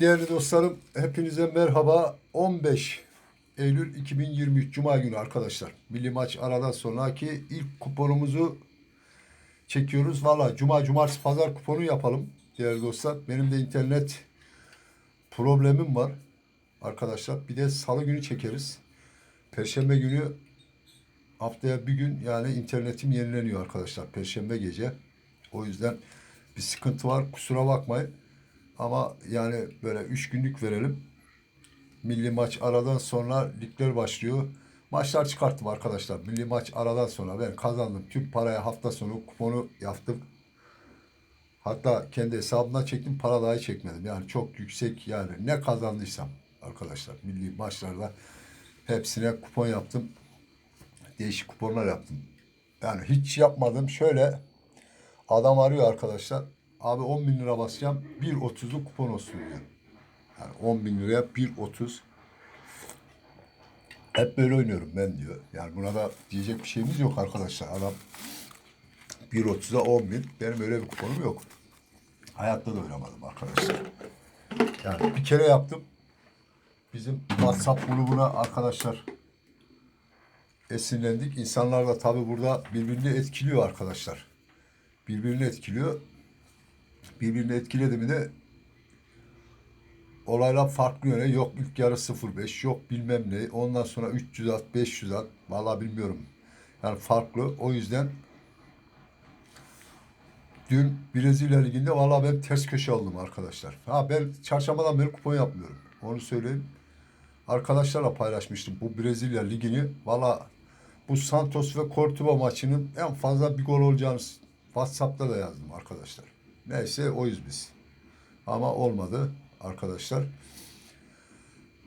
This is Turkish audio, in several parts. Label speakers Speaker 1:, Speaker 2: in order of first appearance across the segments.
Speaker 1: Değerli dostlarım, hepinize merhaba. 15 Eylül 2023 Cuma günü arkadaşlar. Milli maç aradan sonraki ilk kuponumuzu çekiyoruz. Valla Cuma, Cumartesi, Pazar kuponu yapalım değerli dostlar. Benim de internet problemim var arkadaşlar. Bir de Salı günü çekeriz. Perşembe günü haftaya bir gün yani internetim yenileniyor arkadaşlar. Perşembe gece. O yüzden bir sıkıntı var. Kusura bakmayın. Ama yani böyle üç günlük verelim. Milli maç aradan sonra ligler başlıyor. Maçlar çıkarttım arkadaşlar. Milli maç aradan sonra ben kazandım. Tüm paraya hafta sonu kuponu yaptım. Hatta kendi hesabımdan çektim. Para dahi çekmedim. Yani çok yüksek yani ne kazandıysam arkadaşlar milli maçlarda hepsine kupon yaptım. Değişik kuponlar yaptım. Yani hiç yapmadım. Şöyle adam arıyor arkadaşlar. Abi 10 bin lira basacağım. 1.30'lu kupon olsun diyor. Yani 10 bin liraya 1.30. Hep böyle oynuyorum ben diyor. Yani buna da diyecek bir şeyimiz yok arkadaşlar. Adam 1.30'a 10 bin. Benim öyle bir kuponum yok. Hayatta da oynamadım arkadaşlar. Yani bir kere yaptım. Bizim WhatsApp grubuna arkadaşlar esinlendik. İnsanlar da tabii burada birbirini etkiliyor arkadaşlar. Birbirini etkiliyor. Birbirini etkiledi mi de olaylar farklı yöne. Yok ilk yarı 0-5, yok bilmem ne. Ondan sonra 300 at, 500 at. Vallahi bilmiyorum. Yani farklı. O yüzden dün Brezilya Ligi'nde vallahi ben ters köşe aldım arkadaşlar. Ha ben çarşambadan beri kupon yapmıyorum. Onu söyleyeyim. Arkadaşlarla paylaşmıştım bu Brezilya Ligi'ni. Valla bu Santos ve Cordoba maçının en fazla bir gol olacağını WhatsApp'ta da yazdım arkadaşlar. Neyse oyuz biz. Ama olmadı arkadaşlar.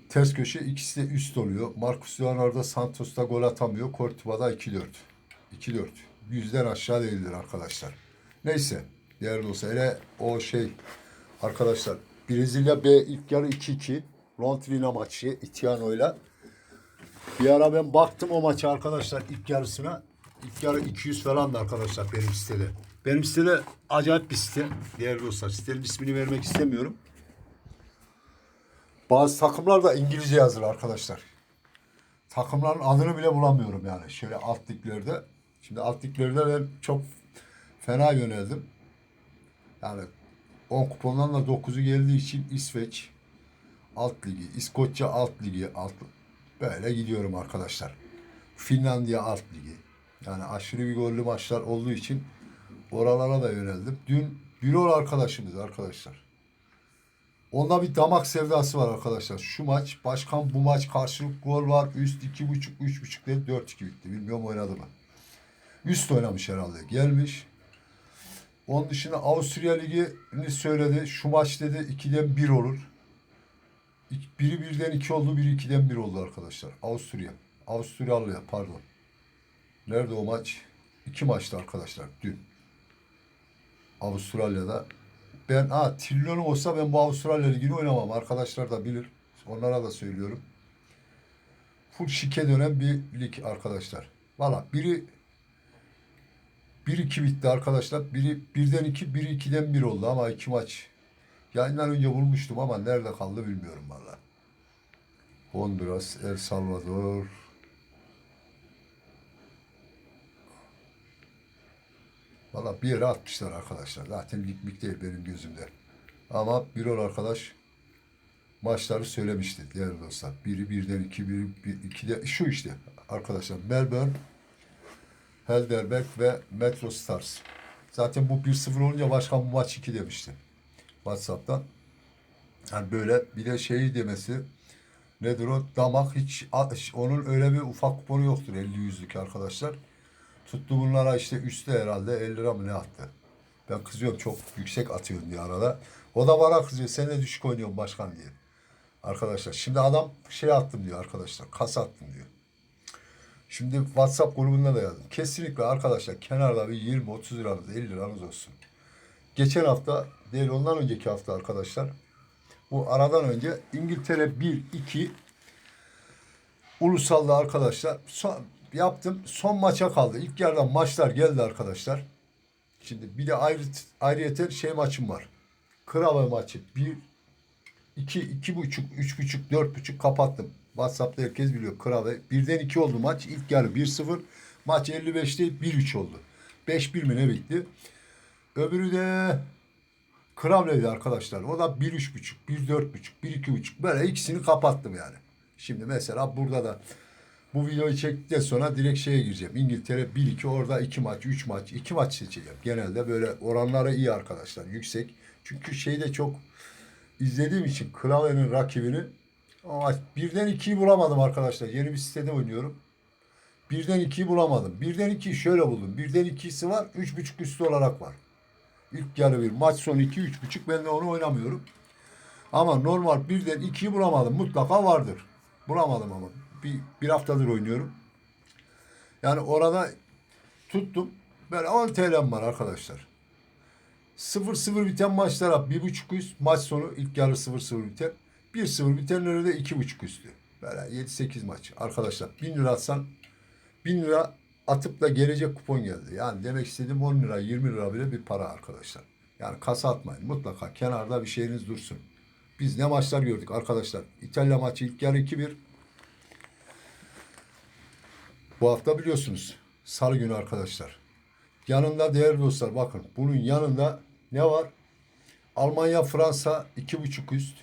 Speaker 1: Ters köşe ikisi de üst oluyor. Marcus Leonardo Santos'ta gol atamıyor. Cortuba'da 2-4. 2-4. Yüzden aşağı değildir arkadaşlar. Neyse. Değerli olsa hele o şey arkadaşlar Brezilya B ilk yarı 2-2. Londrina maçı Itiano'yla. Bir ara ben baktım o maça arkadaşlar ilk yarısına. İlk yarı 200 falandı arkadaşlar benim sitede. Benim sitede acayip bir site. Değerli dostlar sitenin ismini vermek istemiyorum. Bazı takımlar da İngilizce yazır arkadaşlar. Takımların adını bile bulamıyorum yani. Şöyle alt liglerde. Şimdi alt liglerde ben çok fena yöneldim. Yani 10 kupondan da 9'u geldiği için İsveç alt ligi, İskoçya alt ligi, alt böyle gidiyorum arkadaşlar. Finlandiya alt ligi. Yani aşırı bir gollü maçlar olduğu için oralara da yöneldim. Dün Birol arkadaşımız arkadaşlar. Onda bir damak sevdası var arkadaşlar. Şu maç, başkan bu maç karşılık gol var. Üst iki buçuk, üç buçuk değil, dört iki bitti. Bilmiyorum oynadı mı. Üst oynamış herhalde. Gelmiş. Onun dışında Avusturya Ligi'ni söyledi. Şu maç dedi 2'den 1 olur. Biri birden 2 oldu, biri 2'den 1 oldu arkadaşlar. Avusturya. Avusturyalı'ya pardon. Nerede o maç? İki maçtı arkadaşlar dün. Avustralya'da. Ben ha trilyonum olsa ben bu Avustralya Ligi'ni oynamam. Arkadaşlar da bilir. Onlara da söylüyorum. Full şike dönen bir lig arkadaşlar. Valla biri 1-2 bitti arkadaşlar. Biri birden 2, biri 2'den 1 oldu ama iki maç. Yayından önce bulmuştum ama nerede kaldı bilmiyorum valla. Honduras, El Salvador. Valla bir yere atmışlar arkadaşlar. Zaten lig mik değil benim gözümde. Ama bir ol arkadaş maçları söylemişti değerli dostlar. Biri birden iki, biri bir, iki de şu işte arkadaşlar. Melbourne, Helderberg ve Metro Stars. Zaten bu 1-0 olunca başkan bu maç 2 demişti. WhatsApp'tan. Yani böyle bir de şeyi demesi nedir o? Damak hiç onun öyle bir ufak kuponu yoktur 50 yüzlük arkadaşlar. Tuttu bunlara işte üstte herhalde 50 lira mı ne attı. Ben kızıyorum çok yüksek atıyorum diye arada. O da bana kızıyor. Sen de düşük oynuyorsun başkan diye. Arkadaşlar şimdi adam şey attım diyor arkadaşlar. Kas attım diyor. Şimdi WhatsApp grubunda da yazdım. Kesinlikle arkadaşlar kenarda bir 20-30 liranız 50 liranız olsun. Geçen hafta değil ondan önceki hafta arkadaşlar. Bu aradan önce İngiltere 1-2 Ulusal'da arkadaşlar son, yaptım. Son maça kaldı. İlk yarıdan maçlar geldi arkadaşlar. Şimdi bir de ayrı ayrıyeten şey maçım var. Krava maçı. Bir 2, iki buçuk, üç buçuk, dört buçuk kapattım. WhatsApp'ta herkes biliyor. Krave. Birden iki oldu maç. İlk yarı 1-0. Maç 55'te 1-3 oldu. 5-1 mi ne bitti? Öbürü de Kravle'di arkadaşlar. O da 1-3,5, 1-4,5, 1-2,5. Böyle ikisini kapattım yani. Şimdi mesela burada da bu videoyu çektikten sonra direkt şeye gireceğim. İngiltere 1-2 orada 2 maç, 3 maç, 2 maç seçeceğim. Genelde böyle oranları iyi arkadaşlar. Yüksek. Çünkü şeyde çok izlediğim için Kravle'nin rakibini ama birden 2'yi bulamadım arkadaşlar. Yeni bir sitede oynuyorum. Birden 2'yi bulamadım. Birden 2'yi şöyle buldum. Birden 2'si var. 3.5 üstü olarak var. İlk yarı bir. Maç sonu 2 3.5 ben de onu oynamıyorum. Ama normal birden 2'yi bulamadım. Mutlaka vardır. Bulamadım ama. Bir, bir haftadır oynuyorum. Yani orada tuttum. Böyle 10 TL'm var arkadaşlar. 0-0 biten maçlara 1.5 üst. Maç sonu ilk yarı 0-0 biter. 1-0 bitenlere de 2.5 üstü. Böyle 7-8 maç. Arkadaşlar 1000 lira atsan 1000 lira atıp da gelecek kupon geldi. Yani demek istediğim 10 lira 20 lira bile bir para arkadaşlar. Yani kasa atmayın. Mutlaka kenarda bir şeyiniz dursun. Biz ne maçlar gördük arkadaşlar. İtalya maçı ilk yarı 2-1. Bu hafta biliyorsunuz. Salı günü arkadaşlar. Yanında değerli dostlar bakın. Bunun yanında ne var? Almanya, Fransa 2.5 üst.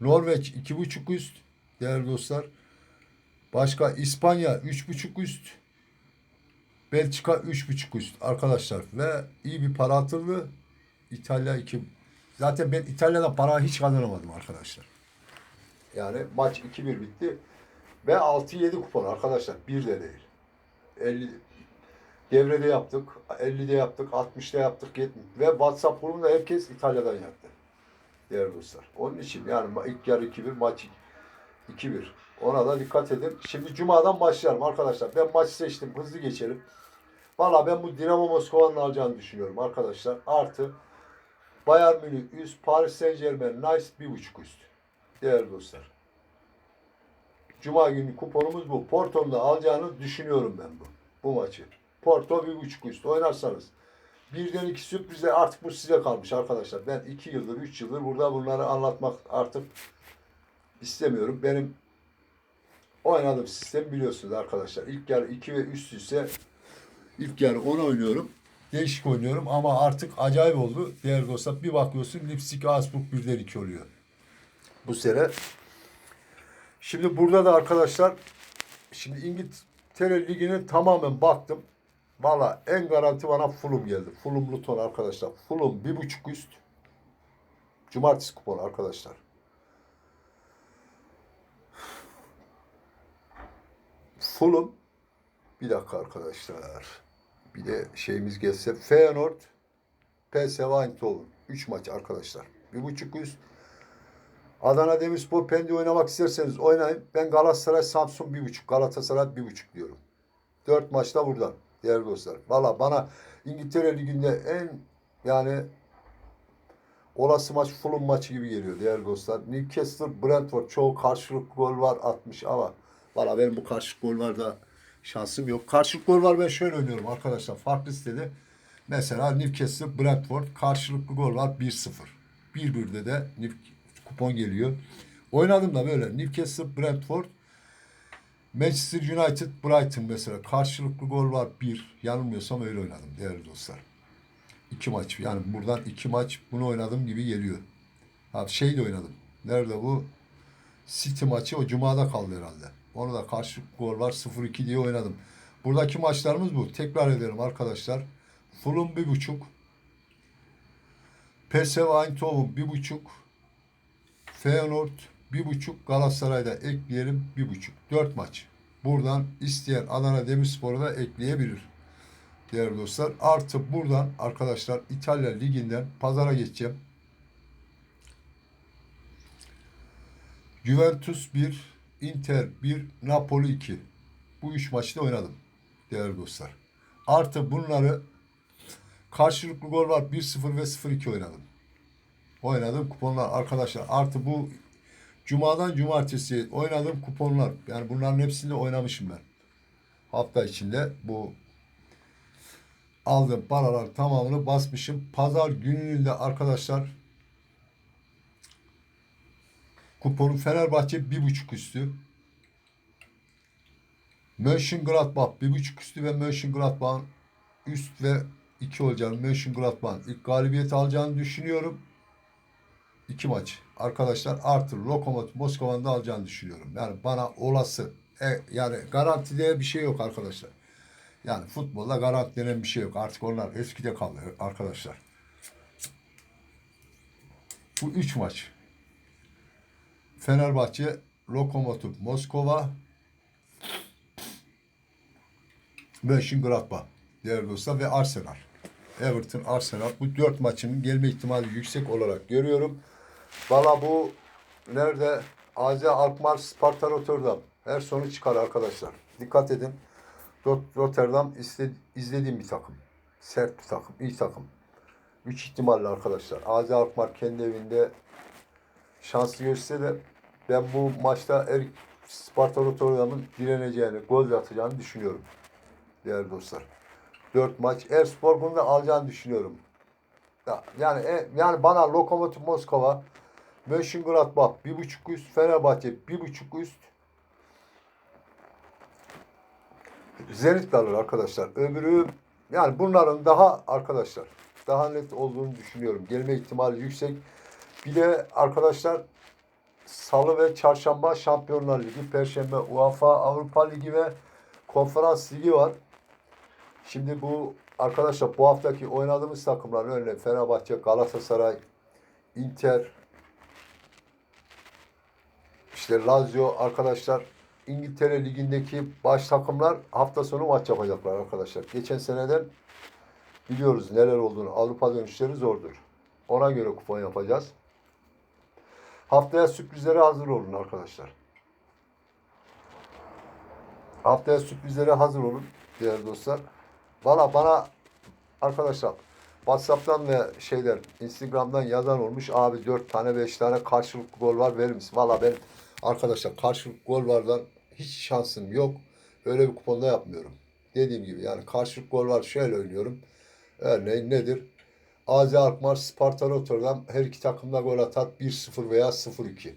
Speaker 1: Norveç 2.5 üst. Değerli dostlar. Başka İspanya 3.5 üst. Belçika 3.5 üst arkadaşlar. Ve iyi bir para atıldı. İtalya 2. Zaten ben İtalya'da para hiç kazanamadım arkadaşlar. Yani maç 2-1 bitti. Ve 6-7 kupon arkadaşlar. Bir de değil. 50 devrede yaptık. 50'de yaptık. 60'da yaptık. 70. Ve WhatsApp grubunda herkes İtalya'dan yaptı. Değerli dostlar. Onun için yani ilk yarı 2-1 maç 2-1. Ona da dikkat edin. Şimdi Cuma'dan başlayalım arkadaşlar. Ben maç seçtim. Hızlı geçelim. Valla ben bu Dinamo Moskova'nın alacağını düşünüyorum arkadaşlar. Artı Bayern Münih üst, Paris Saint Germain, Nice bir buçuk üst. Değerli dostlar. Cuma günü kuponumuz bu. Porto'nun alacağını düşünüyorum ben bu. Bu maçı. Porto bir buçuk üst oynarsanız. Birden iki sürprizler artık bu size kalmış arkadaşlar. Ben iki yıldır, üç yıldır burada bunları anlatmak artık istemiyorum. Benim oynadığım sistem biliyorsunuz arkadaşlar. İlk yarı 2 ve üst üste ilk yarı 10 oynuyorum. Değişik oynuyorum ama artık acayip oldu. Değerli dostlar bir bakıyorsun Lipsik Augsburg birden 2 oluyor. Bu sene. Şimdi burada da arkadaşlar şimdi İngiltere Ligi'ne tamamen baktım. Valla en garanti bana Fulham geldi. Fulham Luton arkadaşlar. Fulham bir buçuk üst. Cumartesi kuponu arkadaşlar. Fulham bir dakika arkadaşlar. Bir de şeyimiz gelse Feyenoord PSV Eindhoven. 3 maç arkadaşlar. Bir buçuk üst. Adana Demirspor Pendik oynamak isterseniz oynayın. Ben Galatasaray Samsun bir buçuk. Galatasaray bir buçuk diyorum. Dört maçta buradan. Değerli dostlar. Valla bana İngiltere Ligi'nde en yani olası maç Fulham maçı gibi geliyor değerli dostlar. Newcastle, Brentford çoğu karşılıklı gol var atmış ama valla benim bu karşılıklı gol var da şansım yok. Karşılıklı gol var ben şöyle oynuyorum arkadaşlar. Farklı sitede mesela Newcastle, Brentford karşılıklı gol var 1-0. 1-1'de de New- kupon geliyor. Oynadım da böyle Newcastle, Brentford, Manchester United, Brighton mesela karşılıklı gol var 1. Yanılmıyorsam öyle oynadım değerli dostlar. İki maç. Yani buradan iki maç bunu oynadım gibi geliyor. Ha şey de oynadım. Nerede bu? City maçı o cumada kaldı herhalde. Onu da karşılıklı gol var 0-2 diye oynadım. Buradaki maçlarımız bu. Tekrar edelim arkadaşlar. Fulham bir buçuk. PSV Eindhoven bir buçuk. Feyenoord bir buçuk. Galatasaray'da ekleyelim bir buçuk. Dört maç. Buradan isteyen Adana Demirspor'u da ekleyebilir. Değerli dostlar. Artı buradan arkadaşlar İtalya Ligi'nden pazara geçeceğim. Juventus 1, Inter 1, Napoli 2. Bu üç maçta oynadım değerli dostlar. Artı bunları karşılıklı gol var 1-0 ve 0-2 oynadım. Oynadım kuponlar arkadaşlar. Artı bu Cuma'dan cumartesi oynadığım kuponlar. Yani bunların hepsini oynamışım ben. Hafta içinde bu aldığım paralar tamamını basmışım. Pazar gününde arkadaşlar Kuponun Fenerbahçe bir buçuk üstü. Mönchengladbach bir buçuk üstü ve Mönchengladbach'ın üst ve iki olacağını Mönchengladbach'ın ilk galibiyeti alacağını düşünüyorum. İki maç arkadaşlar artı Lokomotiv Moskova'nın da alacağını düşünüyorum. Yani bana olası e, yani garanti diye bir şey yok arkadaşlar. Yani futbolda garanti denen bir şey yok. Artık onlar eskide kaldı arkadaşlar. Bu üç maç. Fenerbahçe, Lokomotiv Moskova, Mönchengladbach değerli dostlar ve Arsenal. Everton, Arsenal. Bu dört maçın gelme ihtimali yüksek olarak görüyorum. Valla bu nerede? AZ Alkmaar, Sparta Rotterdam. Her sonu çıkar arkadaşlar. Dikkat edin. Rot- Rotterdam izle- izlediğim bir takım. Sert bir takım, iyi takım. Üç ihtimalle arkadaşlar. AZ Alkmaar kendi evinde şanslı gösterse de ben bu maçta er, Sparta Rotterdam'ın direneceğini, gol atacağını düşünüyorum. Değerli dostlar. 4 maç. Erspor bunu da alacağını düşünüyorum. Ya, yani e, yani bana Lokomotiv Moskova, Mönchengladbach bir buçuk üst, Fenerbahçe bir buçuk üst. Zenit alır arkadaşlar. Öbürü yani bunların daha arkadaşlar daha net olduğunu düşünüyorum. Gelme ihtimali yüksek. Bir de arkadaşlar Salı ve Çarşamba Şampiyonlar Ligi, Perşembe UEFA Avrupa Ligi ve Konferans Ligi var. Şimdi bu arkadaşlar bu haftaki oynadığımız takımların örneğin Fenerbahçe, Galatasaray, Inter, işte Lazio arkadaşlar İngiltere Ligi'ndeki baş takımlar hafta sonu maç yapacaklar arkadaşlar. Geçen seneden biliyoruz neler olduğunu. Avrupa dönüşleri zordur. Ona göre kupon yapacağız. Haftaya sürprizlere hazır olun arkadaşlar. Haftaya sürprizlere hazır olun değerli dostlar. Valla bana arkadaşlar WhatsApp'tan ve şeyden Instagram'dan yazan olmuş. Abi 4 tane 5 tane karşılıklı gol var verir misin? Valla ben arkadaşlar karşılıklı gol vardan hiç şansım yok. Öyle bir kuponda yapmıyorum. Dediğim gibi yani karşılıklı gol var şöyle oynuyorum. Örneğin nedir? AZ Alkmaar, Sparta Rotterdam her iki takımda gol atar 1-0 veya 0-2.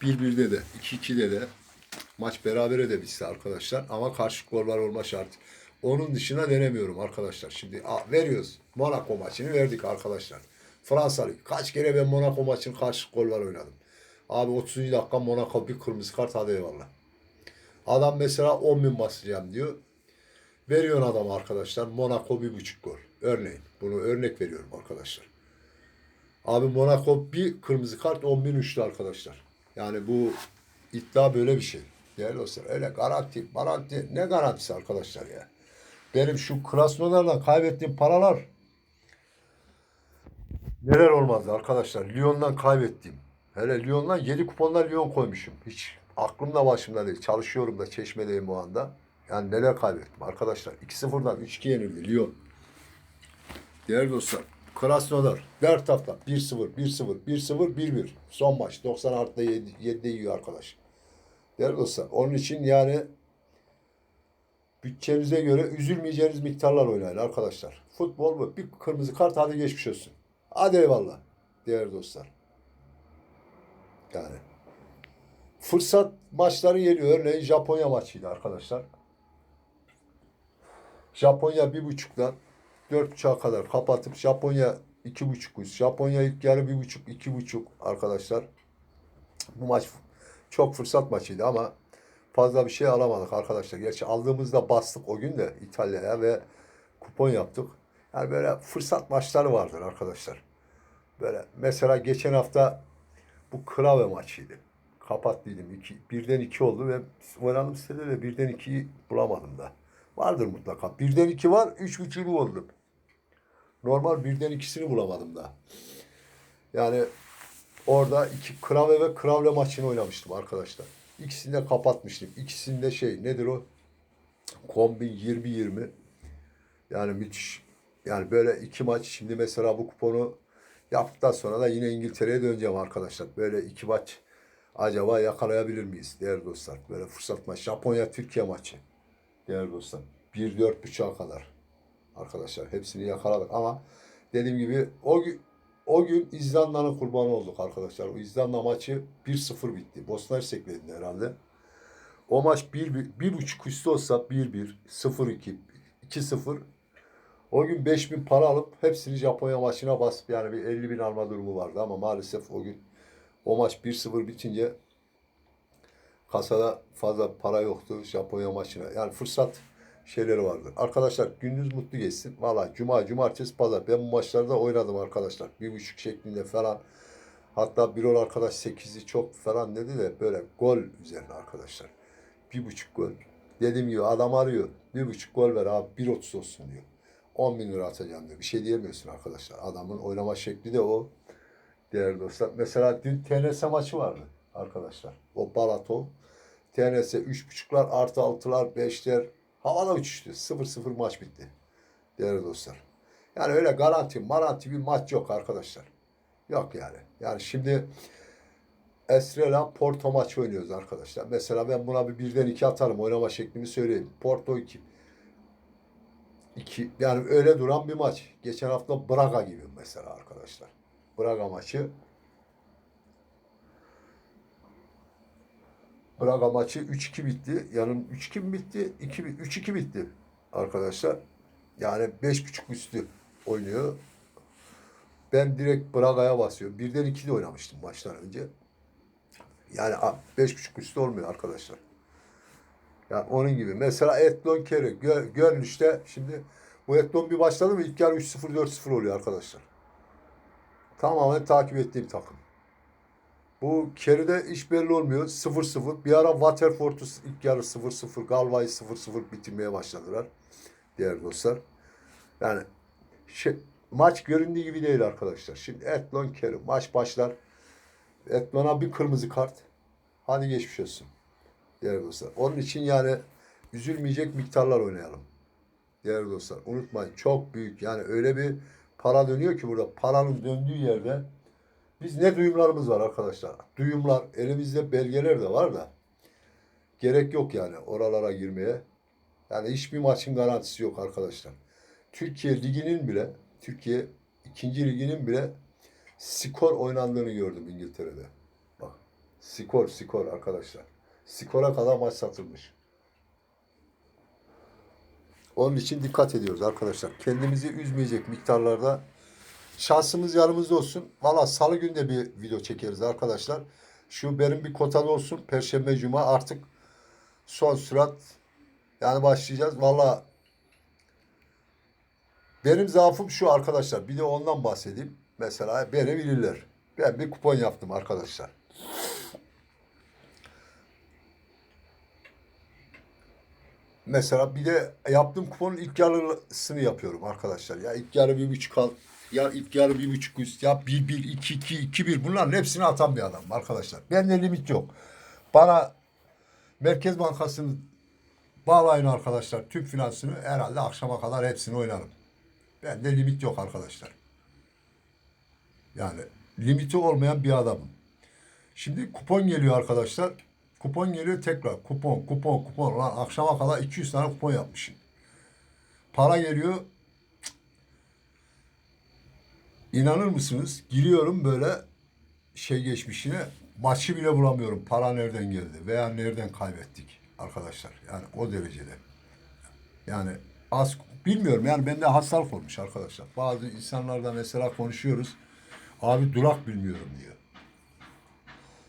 Speaker 1: 1-1'de de 2-2'de de maç berabere de arkadaşlar ama karşı gollar olma şart. Onun dışına denemiyorum arkadaşlar. Şimdi a, veriyoruz. Monaco maçını verdik arkadaşlar. Fransa. Kaç kere ben Monaco maçının karşı gollar oynadım. Abi 30. dakika Monaco bir kırmızı kart hadi eyvallah. Adam mesela 10 bin basacağım diyor. Veriyorsun adam arkadaşlar. Monaco bir buçuk gol. Örneğin. Bunu örnek veriyorum arkadaşlar. Abi Monaco bir kırmızı kart 10 bin üçlü arkadaşlar. Yani bu iddia böyle bir şey. Değerli dostlar öyle garanti, garanti ne garantisi arkadaşlar ya. Benim şu Krasnodar'dan kaybettiğim paralar neler olmazdı arkadaşlar. Lyon'dan kaybettiğim. Hele Lyon'dan 7 kuponla Lyon koymuşum. Hiç aklımda başımda değil. Çalışıyorum da çeşmedeyim bu anda. Yani neler kaybettim arkadaşlar. 2-0'dan 3-2 yenildi Lyon. Değerli dostlar. Krasnodar. Dert hafta. 1-0, 1-0, 1-0, 1-1. Son maç. 90 artıda 7, 7'de yiyor arkadaş. Değerli dostlar. Onun için yani bütçenize göre üzülmeyeceğiniz miktarlar oynayın arkadaşlar. Futbol bu. Bir kırmızı kart hadi geçmiş olsun. Hadi eyvallah. Değerli dostlar. Yani fırsat maçları geliyor. Örneğin Japonya maçıydı arkadaşlar. Japonya bir buçuktan dört buçuğa kadar kapatıp Japonya iki buçuk. Japonya ilk yarı bir buçuk, iki buçuk arkadaşlar. Bu maç çok fırsat maçıydı ama fazla bir şey alamadık arkadaşlar. Gerçi aldığımızda bastık o gün de İtalya'ya ve kupon yaptık. Yani böyle fırsat maçları vardır arkadaşlar. Böyle mesela geçen hafta bu Krave maçıydı. Kapattıydım. İki, birden iki oldu ve oynadığım sitede de birden ikiyi bulamadım da. Vardır mutlaka. Birden iki var, üç buçuğu oldu. Normal birden ikisini bulamadım da. Yani orada iki Krave ve Kravle maçını oynamıştım arkadaşlar. İkisini de kapatmıştım. İkisinde şey nedir o? Kombin 20-20. Yani müthiş. Yani böyle iki maç. Şimdi mesela bu kuponu yaptıktan sonra da yine İngiltere'ye döneceğim arkadaşlar. Böyle iki maç acaba yakalayabilir miyiz değerli dostlar? Böyle fırsat maç. Japonya-Türkiye maçı. Değerli dostlar. 1-4 buçuğa kadar. Arkadaşlar hepsini yakaladık ama dediğim gibi o gü- o gün İzlanda'nın kurbanı olduk arkadaşlar. O İzlanda maçı 1-0 bitti. Bosna Hersek'leydi herhalde. O maç 1 bir, bir buçuk üstü olsa 1-1, 0-2, 2-0. O gün 5000 para alıp hepsini Japonya maçına basıp yani bir 50 bin alma durumu vardı ama maalesef o gün o maç 1-0 bitince kasada fazla para yoktu Japonya maçına. Yani fırsat şeyleri vardı. Arkadaşlar gününüz mutlu geçsin. Valla cuma, cumartesi, pazar. Ben bu maçlarda oynadım arkadaşlar. Bir buçuk şeklinde falan. Hatta bir ol arkadaş 8'i çok falan dedi de böyle gol üzerine arkadaşlar. Bir buçuk gol. Dediğim gibi adam arıyor. Bir buçuk gol ver abi 1.30 olsun diyor. 10 bin lira atacağım diyor. Bir şey diyemiyorsun arkadaşlar. Adamın oynama şekli de o. Değerli dostlar. Mesela dün TNS maçı vardı arkadaşlar. O Balato. TNS 3.5'lar artı 6'lar 5'ler havada uçuştu. 0-0 maç bitti. Değerli dostlar. Yani öyle garanti, maranti bir maç yok arkadaşlar. Yok yani. Yani şimdi Estrela Porto maçı oynuyoruz arkadaşlar. Mesela ben buna bir birden iki atarım. Oynama şeklimi söyleyeyim. Porto 2. 2. Yani öyle duran bir maç. Geçen hafta Braga gibi mesela arkadaşlar. Braga maçı Braga maçı 3-2 bitti. Yani 3-2 mi bitti? 2 3-2 bitti arkadaşlar. Yani 5.5 üstü oynuyor. Ben direkt Braga'ya basıyorum. Birden 2 de oynamıştım maçtan önce. Yani 5.5 üstü olmuyor arkadaşlar. Yani onun gibi. Mesela Etlon Kere. Gö Gönlüş'te şimdi bu Etlon bir başladı mı ilk yarı 3-0 4-0 oluyor arkadaşlar. Tamamen takip ettiğim takım. Bu Kerry'de iş belli olmuyor. 0-0. Bir ara Waterford'u ilk yarı 0-0. Galvay'ı 0-0 bitirmeye başladılar. Diğer dostlar. Yani şey, maç göründüğü gibi değil arkadaşlar. Şimdi Etlon Kerry. Maç başlar. Etlon'a bir kırmızı kart. Hadi geçmiş olsun. Diğer dostlar. Onun için yani üzülmeyecek miktarlar oynayalım. Diğer dostlar. Unutmayın çok büyük. Yani öyle bir para dönüyor ki burada. Paranın döndüğü yerde biz ne duyumlarımız var arkadaşlar? Duyumlar, elimizde belgeler de var da gerek yok yani oralara girmeye. Yani hiçbir maçın garantisi yok arkadaşlar. Türkiye Ligi'nin bile, Türkiye ikinci Ligi'nin bile skor oynandığını gördüm İngiltere'de. Bak, skor, skor arkadaşlar. Skora kadar maç satılmış. Onun için dikkat ediyoruz arkadaşlar. Kendimizi üzmeyecek miktarlarda şansımız yanımızda olsun. Valla salı günü de bir video çekeriz arkadaşlar. Şu benim bir kotada olsun. Perşembe, cuma artık son sürat yani başlayacağız. Valla benim zaafım şu arkadaşlar. Bir de ondan bahsedeyim. Mesela beni bilirler. Ben bir kupon yaptım arkadaşlar. Mesela bir de yaptığım kuponun ilk yarısını yapıyorum arkadaşlar. Ya ilk yarı bir buçuk al, ya ilk yarı bir buçuk üst, ya bir bir, iki iki, iki bir. Bunların hepsini atan bir adam arkadaşlar. Bende limit yok. Bana Merkez Bankası'nın bağlayın arkadaşlar tüm finansını herhalde akşama kadar hepsini oynarım. Bende limit yok arkadaşlar. Yani limiti olmayan bir adamım. Şimdi kupon geliyor arkadaşlar. Kupon geliyor tekrar. Kupon, kupon, kupon. Lan akşama kadar 200 tane kupon yapmışım. Para geliyor. İnanır mısınız? Giriyorum böyle şey geçmişine. Maçı bile bulamıyorum. Para nereden geldi veya nereden kaybettik arkadaşlar. Yani o derecede. Yani az bilmiyorum yani bende hastalık olmuş arkadaşlar. Bazı insanlarla mesela konuşuyoruz. Abi durak bilmiyorum diyor.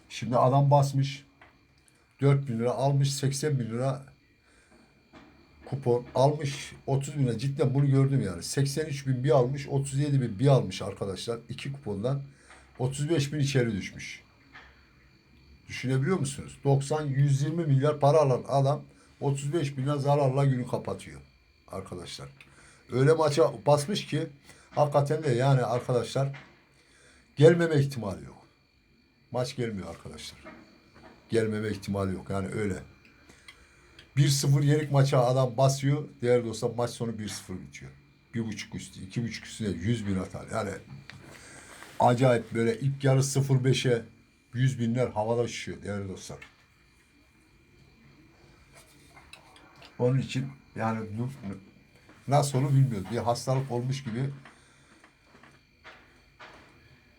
Speaker 1: Şimdi adam basmış 4 bin lira almış 80 bin lira kupon almış 30 bin lira cidden bunu gördüm yani 83 bin bir almış 37 bin bir almış arkadaşlar iki kupondan 35 bin içeri düşmüş. Düşünebiliyor musunuz? 90-120 milyar para alan adam 35 bin lira zararla günü kapatıyor arkadaşlar. Öyle maça basmış ki hakikaten de yani arkadaşlar gelmeme ihtimali yok. Maç gelmiyor arkadaşlar. Gelmeme ihtimali yok. Yani öyle. 1-0 yenik maça adam basıyor. Değerli dostlar maç sonu 1-0 bitiyor. Bir buçuk üstü, iki buçuk üstüne 100 bin atar. Yani acayip böyle ilk yarı 0-5'e 100 binler havada uçuşuyor değerli dostlar. Onun için yani nasıl olur bilmiyoruz. Bir hastalık olmuş gibi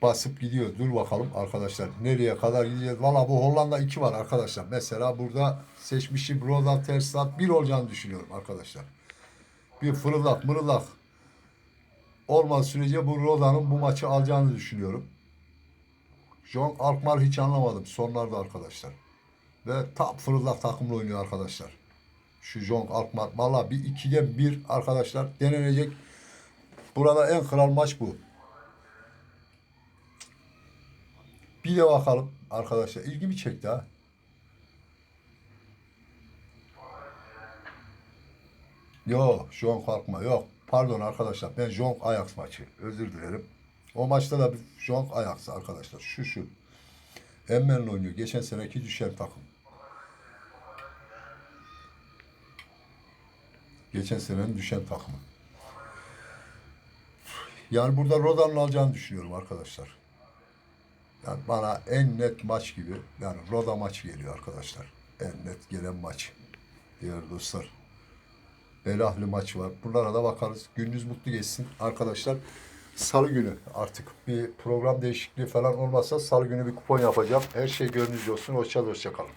Speaker 1: basıp gidiyor. Dur bakalım arkadaşlar. Nereye kadar gideceğiz? Valla bu Hollanda 2 var arkadaşlar. Mesela burada seçmişim Rodan Tersat 1 olacağını düşünüyorum arkadaşlar. Bir fırıldak mırıldak olmaz sürece bu Roda'nın bu maçı alacağını düşünüyorum. John Alkmaar hiç anlamadım sonlarda arkadaşlar. Ve tam fırıldak takımla oynuyor arkadaşlar. Şu John Alkmaar. Valla bir ikiden bir arkadaşlar denenecek. Burada en kral maç bu. Bir de bakalım arkadaşlar. ilgimi çekti ha. Yok, John korkma. Yok. Pardon arkadaşlar. Ben John Ajax maçı. Özür dilerim. O maçta da John Ajax arkadaşlar. Şu şu. Emmen'le oynuyor. Geçen seneki düşen takım. Geçen senenin düşen takımı. Yani burada Rodan'ın alacağını düşünüyorum arkadaşlar. Yani bana en net maç gibi yani Roda maçı geliyor arkadaşlar. En net gelen maç. Diğer dostlar. Belahli maçı var. Bunlara da bakarız. Gününüz mutlu geçsin arkadaşlar. Salı günü artık bir program değişikliği falan olmazsa salı günü bir kupon yapacağım. Her şey gönlünüzce olsun. Hoşça hoşça kalın.